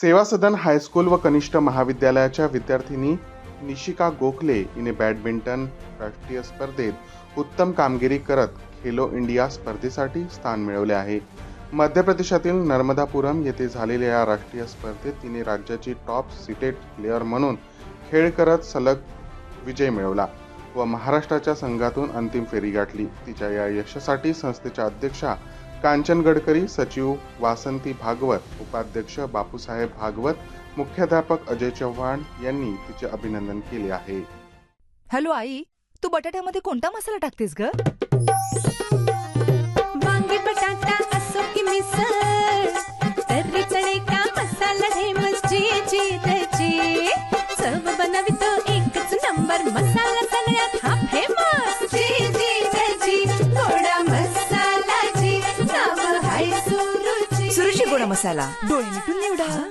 सेवा सदन हायस्कूल व कनिष्ठ महाविद्यालयाच्या विद्यार्थिनी निशिका गोखले हिने बॅडमिंटन राष्ट्रीय स्पर्धेत उत्तम कामगिरी करत खेलो इंडिया स्पर्धेसाठी स्थान मिळवले आहे. मध्य प्रदेशातील नर्मदापुरम येथे झालेल्या या राष्ट्रीय स्पर्धेत तिने राज्याची टॉप सिटेड प्लेअर म्हणून खेळ करत सलग विजय मिळवला व महाराष्ट्राच्या संघातून अंतिम फेरी गाठली. तिच्या या यशासाठी संस्थेच्या अध्यक्षा कांचन गडकरी सचिव वासंती भागवत उपाध्यक्ष बापूसाहेब भागवत मुख्याध्यापक अजय चव्हाण यांनी तिचे अभिनंदन केले आहे. हॅलो आई तू बटाट्यामध्ये कोणता मसाला टाकतेस ग? मसाला जी नाव हाय सुरुची सुरुची गोडा मसाला डोळे मिटून निवडा